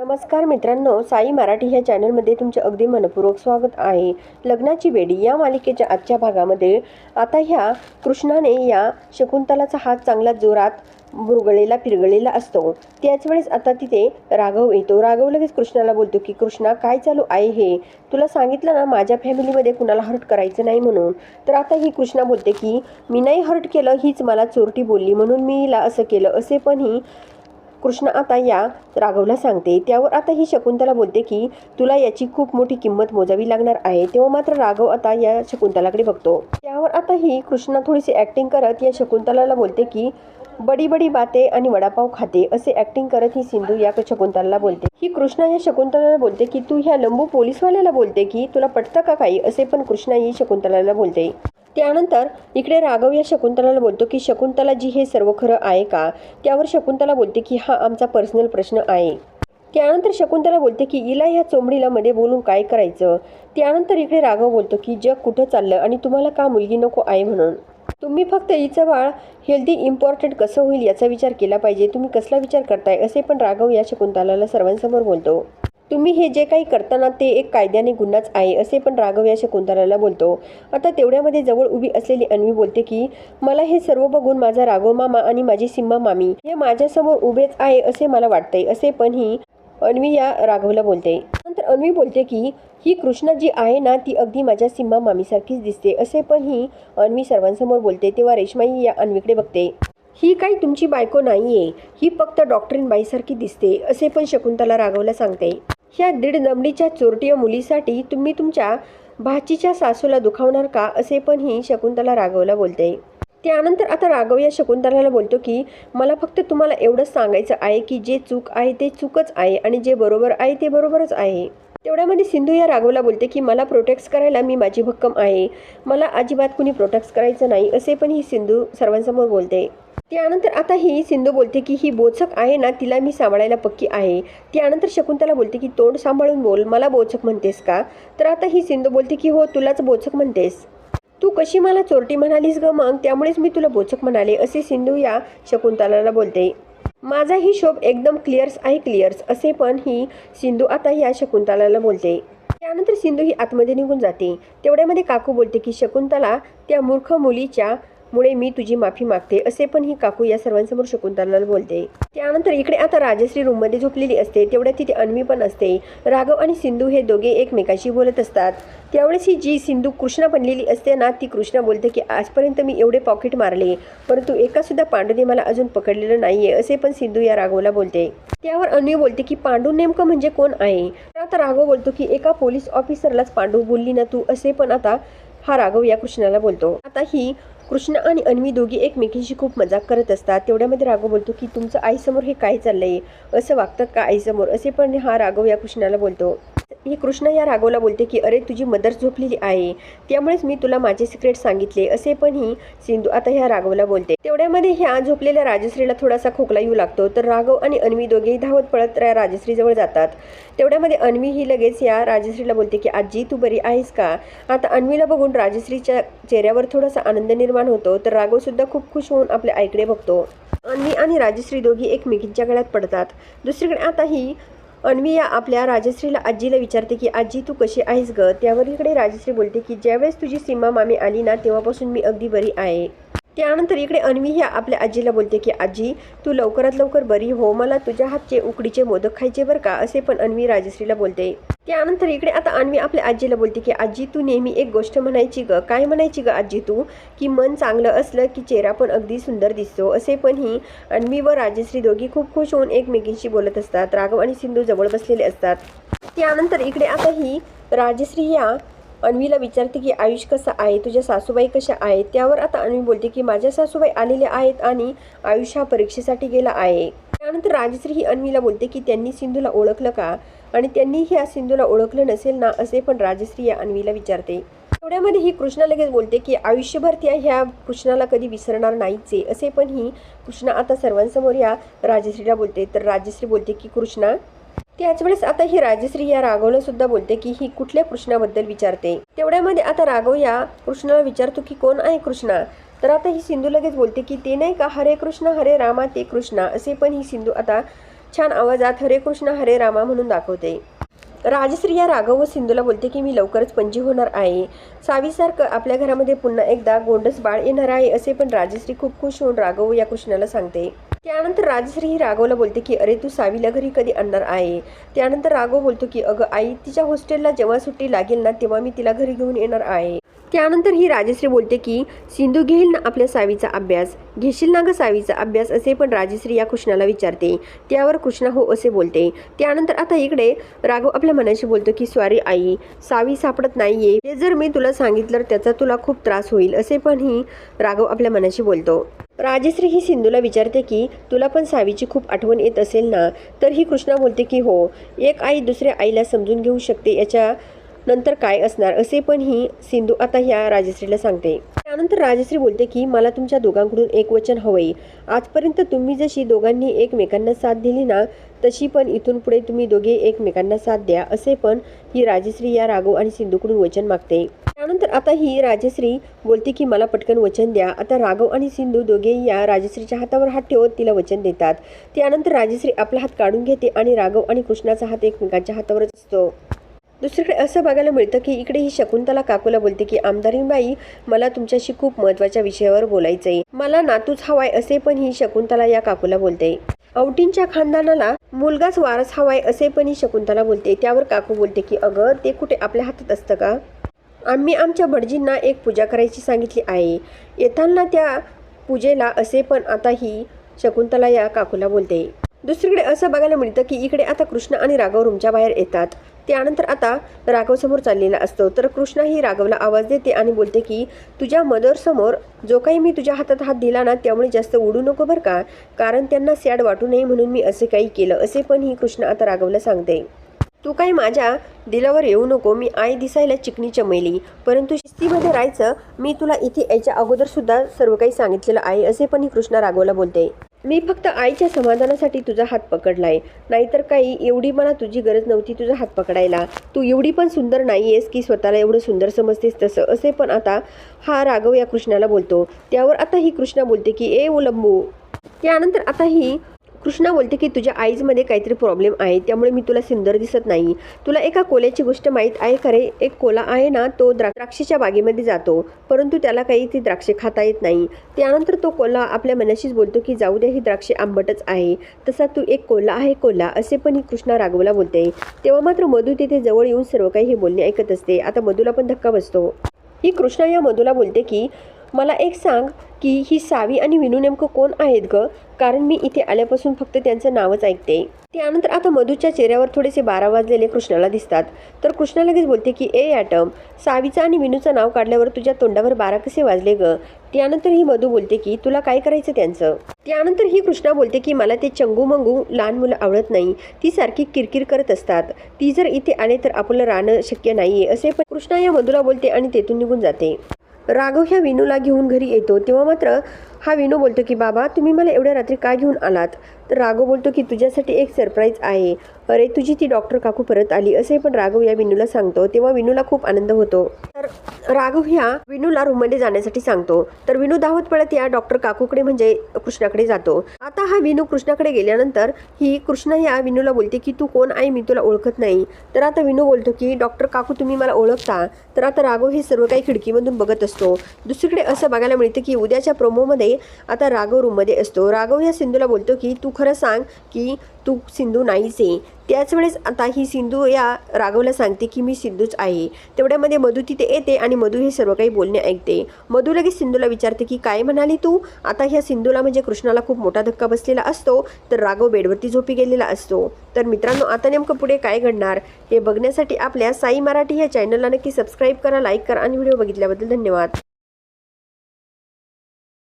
नमस्कार मित्रांनो साई मराठी ह्या चॅनलमध्ये तुमचे अगदी मनपूर्वक स्वागत आहे. लग्नाची बेडी या मालिकेच्या आजच्या भागामध्ये आता ह्या कृष्णाने या शकुंतलाचा हात चांगला जोरात बुरगळलेला फिरगळलेला असतो. त्याच वेळेस आता तिथे राघव येतो. राघव लगेच कृष्णाला बोलतो की कृष्णा काय चालू आहे हे? तुला सांगितलं ना माझ्या फॅमिलीमध्ये कुणाला हर्ट करायचं नाही म्हणून. तर आता ही कृष्णा बोलते की मी नाही हर्ट केलं हीच मला चोरटी बोलली म्हणून मी हिला असं केलं असे पण ही कृष्ण आता या राघवला सांगते. त्यावर आता ही शकुंतला बोलते की तुला याची खूप मोठी किंमत मोजावी लागणार आहे. तेव्हा मात्र राघव आता या शकुंतलाकडे बघतो. त्यावर आता ही कृष्णा थोडीशी ॲक्टिंग करत या शकुंतलाला बोलते की बडी बडी बाते आणि वडापाव खाते. असे ॲक्टिंग करत ही सिंधू या शकुंतलाला बोलते. ही कृष्णा या शकुंतलाला बोलते की तू ह्या लंबू पोलीसवाल्याला बोलते की तुला पटतं का काही? असे पण कृष्णा ही शकुंतलाला बोलते. त्यानंतर इकडे राघव या शकुंतलाला बोलतो की शकुंतला जी हे सर्व खरं आहे का? त्यावर शकुंतला बोलते की हा आमचा पर्सनल प्रश्न आहे. त्यानंतर शकुंतला बोलते की इला ह्या चोंबडीला मध्ये बोलून काय करायचं? त्यानंतर इकडे राघव बोलतो की जग कुठं चाललं आणि तुम्हाला का मुलगी नको आहे म्हणून? तुम्ही फक्त हिचं बाळ हेल्दी इम्पॉर्टंट कसं होईल याचा विचार केला पाहिजे. तुम्ही कसला विचार करताय? असे पण राघव या शकुंतलाला सर्वांसमोर बोलतो. तुम्ही हे जे काही करताना ते एक कायद्याने गुन्हाच आहे असे पण राघव या शकुंतलाला बोलतो. आता तेवढ्यामध्ये जवळ उभी असलेली अन्वी बोलते की मला हे सर्व बघून माझा राघव मामा आणि माझी सिम्मा मामी हे माझ्यासमोर उभेच आहे असे मला वाटते असे पण ही अन्वी या राघवला बोलते. नंतर अन्वी बोलते की ही कृष्णा जी आहे ना ती अगदी माझ्या सिम्मा मामीसारखीच दिसते असे पण ही अन्वी सर्वांसमोर बोलते तेव्हा रेशमाई या अन्वीकडे बघते. ही काही तुमची बायको नाहीये ही फक्त डॉक्टरीन बाईसारखी दिसते असे पण शकुंतला राघवला सांगते. ह्या दीड दमडीच्या चोरटीय मुलीसाठी तुम्ही तुमच्या भाचीच्या सासूला दुखावणार का? असे पण ही शकुंतला राघवला बोलते. त्यानंतर आता राघव या शकुंतलाला बोलतो की मला फक्त तुम्हाला एवढंच सांगायचं आहे की जे चूक आहे ते चूकच आहे आणि जे बरोबर आहे ते बरोबरच आहे. तेवढ्यामध्ये सिंधू या राघवला बोलते की मला प्रोटेक्ट करायला मी माझी भक्कम आहे. मला अजिबात कुणी प्रोटेक्ट करायचं नाही. असे पण ही सिंधू सर्वांसमोर बोलते. त्यानंतर आता ही सिंधू बोलते की ही बोचक आहे ना तिला मी सांभाळायला पक्की आहे. त्यानंतर शकुंतला बोलते की तोंड सांभाळून बोल मला बोचक म्हणतेस का? तर आता ही सिंधू बोलते की हो तुलाच बोचक म्हणतेस. तू कशी मला चोरटी म्हणालीस ग मग? त्यामुळेच मी तुला बोचक म्हणाले असे सिंधू या शकुंतलाला बोलते. माझा ही शोभ एकदम क्लिअर्स आहे क्लिअर्स असे पण ही सिंधू आता या शकुंतलाला बोलते. त्यानंतर सिंधू ही आतमध्ये निघून जाते. तेवढ्यामध्ये काकू बोलते की शकुंतला त्या मूर्ख मुलीच्या मुळे मी तुझी माफी मागते असे पण ही काकू या सर्वांसमोर शकुंतलाला बोलते. त्यानंतर इकडे आता राजश्री रूममध्ये झोपलेली असते तेवढ्या तिथे अन्वी पण असते. राघव आणि सिंधू हे दोघे एकमेकाशी बोलत असतात. त्यावेळेस ही जी सिंधू कृष्णा बनलेली असते ना ती कृष्णा बोलते की आजपर्यंत मी एवढे पॉकेट मारले परंतु एकासुद्धा पांडूने मला अजून पकडलेलं नाहीये असे पण सिंधू या राघवला बोलते. त्यावर अन्वी बोलते की पांडू नेमकं म्हणजे कोण आहे? आता राघव बोलतो की एका पोलीस ऑफिसरलाच पांडू बोलली ना तू असे पण आता हा राघव या कृष्णाला बोलतो. आता ही कृष्ण आणि अन्वी दोघी एकमेकींशी खूप मजाक करत असतात. तेवढ्यामध्ये राघव बोलतो की तुमचं आईसमोर हे काय चाललंय? असं वागतात का आईसमोर? असे पण हा राघव या कृष्णाला बोलतो. हे कृष्ण या राघवला बोलते की अरे तुझी मदर झोपलेली आहे. त्यामुळेच मी तुला माझे सिक्रेट सांगितले. असे पण ही सिंधू आता ह्या राघवला बोलते. तेवढ्यामध्ये ह्या झोपलेल्या राजश्रीला थोडासा खोकला येऊ लागतो तर राघव आणि अन्वी दोघेही धावत पळत राजश्रीजवळ जातात. तेवढ्यामध्ये अन्वी ही लगेच या राजश्रीला बोलते की आजी तू बरी आहेस का? आता अन्वीला बघून राजश्रीच्या चेहऱ्यावर थोडासा आनंद निर्माण होतो तर राघवसुद्धा खूप खुश होऊन आपल्या आईकडे बघतो. अन्वी आणि राजश्री दोघी एकमेकींच्या गळ्यात पडतात. दुसरीकडे आता ही अन्विया आपल्या राजश्रीला आजीला विचारते की आजी तू कशी आहेस ग? त्यावर इकडे राजश्री बोलते की ज्यावेळेस तुझी सीमा मामी आली ना तेव्हापासून मी अगदी बरी आहे. त्यानंतर इकडे अन्वी ह्या आपल्या आजीला बोलते की आजी तू लवकरात लवकर बरी हो मला तुझ्या हातचे उकडीचे मोदक खायचे बरं का? असे पण अन्वी राजश्रीला बोलते. त्यानंतर इकडे आता अन्वी आपल्या आजीला बोलते की आजी तू नेहमी एक गोष्ट म्हणायची ग. काय म्हणायची ग आजी तू? की मन चांगलं असलं की चेहरा पण अगदी सुंदर दिसतो. असे पण ही अन्वी व राजश्री दोघी खूप खुश होऊन एकमेकींशी बोलत असतात. राघव आणि सिंधू जवळ बसलेले असतात. त्यानंतर इकडे आता ही राजश्री या अन्वीला विचारते की आयुष कसं आहे? तुझ्या सासूबाई कशा आहेत? त्यावर आता अन्वी बोलते की माझ्या सासूबाई आलेल्या आहेत आणि आयुष हा परीक्षेसाठी गेला आहे. त्यानंतर राजश्री ही अन्वीला बोलते की त्यांनी सिंधूला ओळखलं का? आणि त्यांनी ह्या सिंधूला ओळखलं नसेल ना असे पण राजश्री या अन्वीला विचारते. तेवढ्यामध्ये ही कृष्णा लगेच बोलते की आयुष्यभर त्या ह्या कृष्णाला कधी विसरणार नाहीचे. असे पण ही कृष्णा आता सर्वांसमोर या राजश्रीला बोलते. तर राजश्री बोलते की कृष्णा त्याच वेळेस आता ही राजश्री या राघवला सुद्धा बोलते की ही कुठल्या कृष्णाबद्दल विचारते? तेवढ्यामध्ये आता राघव या कृष्णाला विचारतो की कोण आहे कृष्णा? तर आता ही सिंधू लगेच बोलते की ते नाही का हरे कृष्ण हरे रामा ते कृष्णा असे पण ही सिंधू आता छान आवाजात हरे कृष्ण हरे रामा म्हणून दाखवते. राजश्री या राघव व सिंधूला बोलते की मी लवकरच पंजी होणार आहे. सावीसारखं आपल्या घरामध्ये पुन्हा एकदा गोंडस बाळ येणार आहे असे पण राजश्री खूप खुश होऊन राघव या कृष्णाला सांगते. त्यानंतर राजश्री ही राघवला बोलते की अरे तू सावीला घरी कधी आणणार आहे? त्यानंतर राघव बोलतो की अगं आई तिच्या हॉस्टेलला जेव्हा सुट्टी लागेल ना तेव्हा मी तिला घरी घेऊन येणार आहे. त्यानंतर ही राजश्री बोलते की सिंधू घेईल ना आपल्या सावीचा अभ्यास? घेशील ना ग सावीचा अभ्यास? असे पण राजश्री या कृष्णाला विचारते. त्यावर कृष्णा हो असे बोलते. त्यानंतर आता इकडे राघव आपल्या मनाशी बोलतो की स्वारी आई सावी सापडत नाहीये. हे जर मी तुला सांगितलं तर त्याचा तुला खूप त्रास होईल. असे पण ही राघव आपल्या मनाशी बोलतो. राजश्री ही सिंधूला विचारते की तुला पण सावीची खूप आठवण येत असेल ना? तर ही कृष्णा बोलते की हो. एक आई दुसऱ्या आईला समजून घेऊ शकते. याच्या नंतर काय असणार? असे पण ही सिंधू आता ह्या राजश्रीला सांगते. त्यानंतर राजश्री बोलते की मला तुमच्या दोघांकडून एक वचन हवंय. आजपर्यंत तुम्ही जशी दोघांनी एकमेकांना साथ दिली ना तशी पण इथून पुढे तुम्ही दोघे एकमेकांना साथ द्या. असे पण ही राजश्री या राघव आणि सिंधूकडून वचन मागते. त्यानंतर आता ही राजश्री बोलते की मला पटकन वचन द्या. आता राघव आणि सिंधू दोघे या राजश्रीच्या हातावर हात ठेवत तिला वचन देतात. त्यानंतर राजश्री आपला हात काढून घेते आणि राघव आणि कृष्णाचा हात एकमेकांच्या हातावरच असतो. दुसरीकडे असं बघायला मिळतं की इकडे ही शकुंतला काकूला बोलते की आमदारीबाई मला तुमच्याशी खूप महत्त्वाच्या विषयावर बोलायचं आहे मला नातूच हवाय असे पण ही शकुंतला या काकूला बोलते. औटींच्या खानदानाला मुलगाच वारस हवाय असे पण ही शकुंतला बोलते. त्यावर काकू बोलते की अगं ते कुठे आपल्या हातात असतं का? आम्ही आमच्या भटजींना एक पूजा करायची सांगितली आहे. येताना त्या पूजेला असे पण आता ही शकुंतला या काकूला बोलते. दुसरीकडे असं बघायला मिळतं की इकडे आता कृष्ण आणि राघव रूमच्या बाहेर येतात. त्यानंतर आता राघव समोर चाललेला असतो. तर कृष्णाही राघवला आवाज देते आणि बोलते की तुझ्या मदरसमोर जो काही मी तुझ्या हातात हात दिला ना त्यामुळे जास्त उडू नको बरं का? कारण त्यांना सॅड वाटू नये म्हणून मी असे काही केलं. असे पण ही कृष्ण आता राघवला सांगते. तू काही माझ्या दिलावर येऊ नको मी आई दिसायला चिकनी चमेली परंतु शिस्तीमध्ये राहायचं मी तुला इथे यायच्या अगोदरसुद्धा सर्व काही सांगितलेलं आहे असे पण ही कृष्णा राघवला बोलते. मी फक्त आईच्या समाधानासाठी तुझा हात पकडलाय. नाहीतर काही एवढी मला तुझी गरज नव्हती तुझा हात पकडायला. तू एवढी पण सुंदर नाही आहेस की स्वतःला एवढं सुंदर समजतेस तसं असे पण आता हा राघव या कृष्णाला बोलतो. त्यावर आता ही कृष्णा बोलते की ए ओलंबू त्यानंतर आता ही कृष्णा बोलते की तुझ्या आईजमध्ये काहीतरी प्रॉब्लेम आहे त्यामुळे मी तुला सुंदर दिसत नाही. तुला एका कोल्याची गोष्ट माहीत आहे खरे एक कोला आहे ना तो द्रा द्राक्षीच्या बागेमध्ये जातो परंतु त्याला काही ती द्राक्षे खाता येत नाही. त्यानंतर तो कोल्हा आपल्या मनाशीच बोलतो की जाऊ दे ही द्राक्षे आंबटच आहे. तसा तू एक कोला आहे कोला असे पण ही कृष्णा राघवला बोलते. तेव्हा मात्र मधू तिथे जवळ येऊन सर्व काही हे बोलणे ऐकत असते. आता मधूला पण धक्का बसतो. ही कृष्णा या मधूला बोलते की मला एक सांग की ही सावी आणि विनू नेमकं कोण आहेत ग? कारण मी इथे आल्यापासून फक्त त्यांचं नावच ऐकते. त्यानंतर आता मधूच्या चेहऱ्यावर थोडेसे बारा वाजलेले कृष्णाला दिसतात. तर कृष्णा लगेच बोलते की ए ॲटम सावीचं आणि विनूचं नाव काढल्यावर तुझ्या तोंडावर बारा कसे वाजले ग? त्यानंतर ही मधू बोलते की तुला काय करायचं त्यांचं? त्यानंतर ही कृष्णा बोलते की मला ते चंगू मंगू लहान मुलं आवडत नाही. ती सारखी किरकिर करत असतात. ती जर इथे आले तर आपलं राहणं शक्य नाही असे पण कृष्णा या मधूला बोलते आणि तेथून निघून जाते. राघव ह्या विनूला घेऊन घरी येतो. तेव्हा मात्र हा विनू बोलतो की बाबा तुम्ही मला एवढ्या रात्री का घेऊन आलात? तर राघव बोलतो की तुझ्यासाठी एक सरप्राईज आहे. अरे तुझी ती डॉक्टर काकू परत आली. असे पण राघव या विनूला सांगतो. तेव्हा विनूला खूप आनंद होतो. तर राघव ह्या विनूला रूममध्ये जाण्यासाठी सांगतो. तर विनू धावत पळत या डॉक्टर काकूकडे म्हणजे कृष्णाकडे जातो. आता हा विनू कृष्णाकडे गेल्यानंतर ही कृष्णा या विनूला बोलते की तू कोण आहे? मी तुला ओळखत नाही. तर आता विनू बोलतो की डॉक्टर काकू तुम्ही मला ओळखता? तर आता राघव हे सर्व काही खिडकीमधून बघत असतो. दुसरीकडे असं बघायला मिळतं की उद्याच्या प्रोमोमध्ये आता राघव रूममध्ये असतो. राघव या सिंधूला बोलतो की तू खरं सांग की तू सिंधू नाहीच आहे. त्याच वेळेस आता ही सिंधू या राघवला सांगते की मी सिंधूच आहे. तेवढ्यामध्ये मधू तिथे येते आणि मधू हे सर्व काही बोलणे ऐकते. मधू लगेच सिंधूला विचारते की काय म्हणाली तू? आता ह्या सिंधूला म्हणजे कृष्णाला खूप मोठा धक्का बसलेला असतो तर राघव बेडवरती झोपी गेलेला असतो. तर मित्रांनो आता नेमकं पुढे काय घडणार? हे बघण्यासाठी आपल्या साई मराठी या चॅनलला नक्की सबस्क्राईब करा लाईक करा आणि व्हिडिओ बघितल्याबद्दल धन्यवाद.